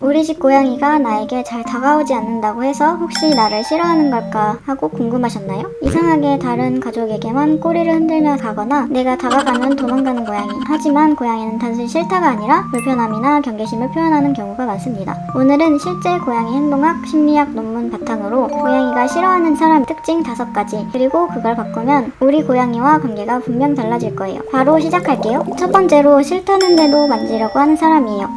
우리 집 고양이가 나에게 잘 다가오지 않는다고 해서 혹시 나를 싫어하는 걸까 하고 궁금하셨나요? 이상하게 다른 가족에게만 꼬리를 흔들며 가거나 내가 다가가면 도망가는 고양이. 하지만 고양이는 단순히 싫다가 아니라 불편함이나 경계심을 표현하는 경우가 많습니다. 오늘은 실제 고양이 행동학 심리학 논문 바탕으로 고양이가 싫어하는 사람 특징 다섯 가지 그리고 그걸 바꾸면 우리 고양이와 관계가 분명 달라질 거예요. 바로 시작할게요. 첫 번째로 싫다는데도 만지려고 하는 사람이에요.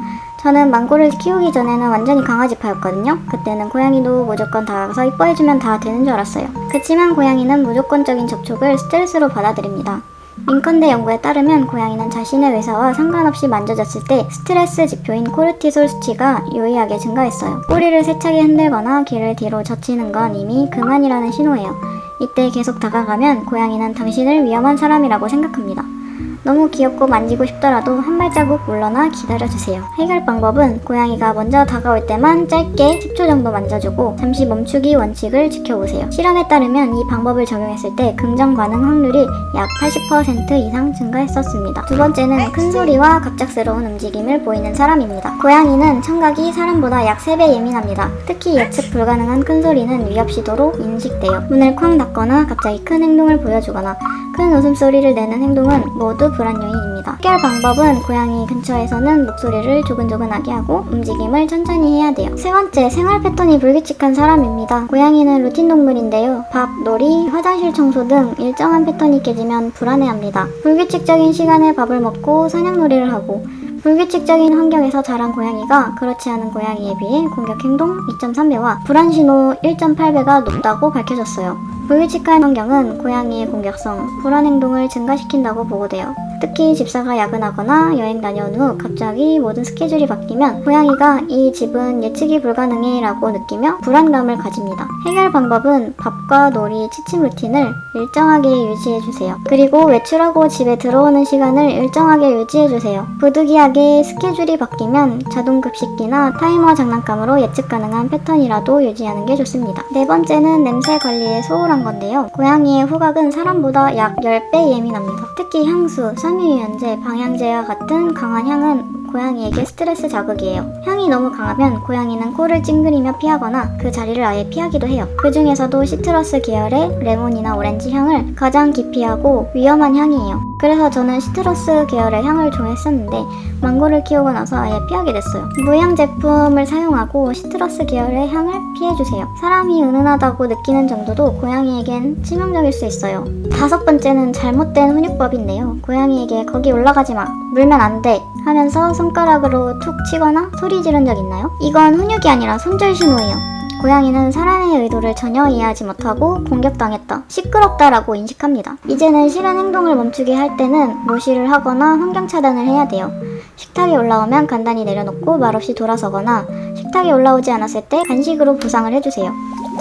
저는 망고를 키우기 전에는 완전히 강아지파였거든요. 그때는 고양이도 무조건 다가가서 이뻐해주면 다 되는 줄 알았어요. 그치만 고양이는 무조건적인 접촉을 스트레스로 받아들입니다. 민컨대 연구에 따르면 고양이는 자신의 외사와 상관없이 만져졌을 때 스트레스 지표인 코르티솔 수치가 요의하게 증가했어요. 꼬리를 세차게 흔들거나 귀를 뒤로 젖히는 건 이미 그만이라는 신호예요. 이때 계속 다가가면 고양이는 당신을 위험한 사람이라고 생각합니다. 너무 귀엽고 만지고 싶더라도 한 발자국 물러나 기다려주세요. 해결 방법은 고양이가 먼저 다가올 때만 짧게 10초 정도 만져주고 잠시 멈추기 원칙을 지켜보세요. 실험에 따르면 이 방법을 적용했을 때 긍정 반응 확률이 약 80% 이상 증가했었습니다. 두 번째는 큰 소리와 갑작스러운 움직임을 보이는 사람입니다. 고양이는 청각이 사람보다 약 3배 예민합니다. 특히 예측 불가능한 큰 소리는 위협 시도로 인식돼요. 문을 쾅 닫거나 갑자기 큰 행동을 보여주거나 큰 웃음소리를 내는 행동은 모두 불안 요인입니다. 해결 방법은 고양이 근처에서는 목소리를 조근조근하게 하고 움직임을 천천히 해야 돼요. 세 번째, 생활 패턴이 불규칙한 사람입니다. 고양이는 루틴 동물인데요. 밥, 놀이, 화장실 청소 등 일정한 패턴이 깨지면 불안해합니다. 불규칙적인 시간에 밥을 먹고 사냥놀이를 하고 불규칙적인 환경에서 자란 고양이가 그렇지 않은 고양이에 비해 공격 행동 2.3배와 불안 신호 1.8배가 높다고 밝혀졌어요. 불규칙한 환경은 고양이의 공격성, 불안 행동을 증가시킨다고 보고돼요. 특히 집사가 야근하거나 여행 다녀온 후 갑자기 모든 스케줄이 바뀌면 고양이가 이 집은 예측이 불가능해 라고 느끼며 불안감을 가집니다. 해결 방법은 밥과 놀이, 취침 루틴을 일정하게 유지해주세요. 그리고 외출하고 집에 들어오는 시간을 일정하게 유지해주세요. 부득이하게 스케줄이 바뀌면 자동 급식기나 타이머 장난감으로 예측 가능한 패턴이라도 유지하는 게 좋습니다. 네 번째는 냄새 관리에 소홀한 건데요. 고양이의 후각은 사람보다 약 10배 예민합니다. 특히 향수, 섬유유연제, 방향제와 같은 강한 향은 고양이에게 스트레스 자극이에요. 향이 너무 강하면 고양이는 코를 찡그리며 피하거나 그 자리를 아예 피하기도 해요. 그 중에서도 시트러스 계열의 레몬이나 오렌지 향을 가장 기피하고 위험한 향이에요. 그래서 저는 시트러스 계열의 향을 좋아했었는데 망고를 키우고 나서 아예 피하게 됐어요. 무향 제품을 사용하고 시트러스 계열의 향을 피해주세요. 사람이 은은하다고 느끼는 정도도 고양이에겐 치명적일 수 있어요. 다섯 번째는 잘못된 훈육법인데요. 고양이에게 거기 올라가지 마, 물면 안 돼 하면서 손가락으로 툭 치거나 소리 지른 적 있나요? 이건 훈육이 아니라 손절 신호예요. 고양이는 사람의 의도를 전혀 이해하지 못하고 공격당했다, 시끄럽다라고 인식합니다. 이제는 싫은 행동을 멈추게 할 때는 무시를 하거나 환경 차단을 해야 돼요. 식탁에 올라오면 간단히 내려놓고 말없이 돌아서거나 식탁에 올라오지 않았을 때 간식으로 보상을 해주세요.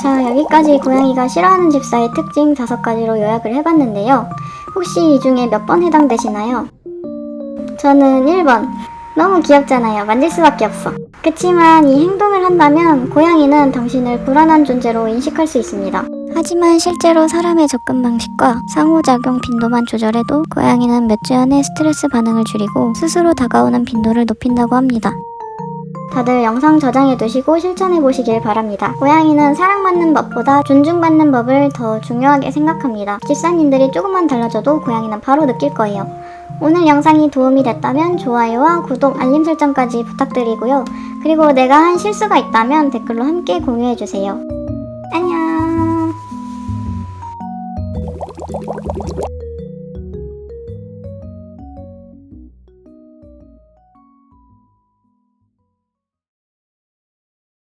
자, 여기까지 고양이가 싫어하는 집사의 특징 5가지로 요약을 해봤는데요. 혹시 이 중에 몇 번 해당되시나요? 저는 1번. 너무 귀엽잖아요. 만질 수밖에 없어. 그치만 이 행동을 한다면 고양이는 당신을 불안한 존재로 인식할 수 있습니다. 하지만 실제로 사람의 접근 방식과 상호작용 빈도만 조절해도 고양이는 몇 주 안에 스트레스 반응을 줄이고 스스로 다가오는 빈도를 높인다고 합니다. 다들 영상 저장해 두시고 실천해 보시길 바랍니다. 고양이는 사랑받는 법보다 존중받는 법을 더 중요하게 생각합니다. 집사님들이 조금만 달라져도 고양이는 바로 느낄 거예요. 오늘 영상이 도움이 됐다면 좋아요와 구독, 알림 설정까지 부탁드리고요. 그리고 내가 한 실수가 있다면 댓글로 함께 공유해주세요.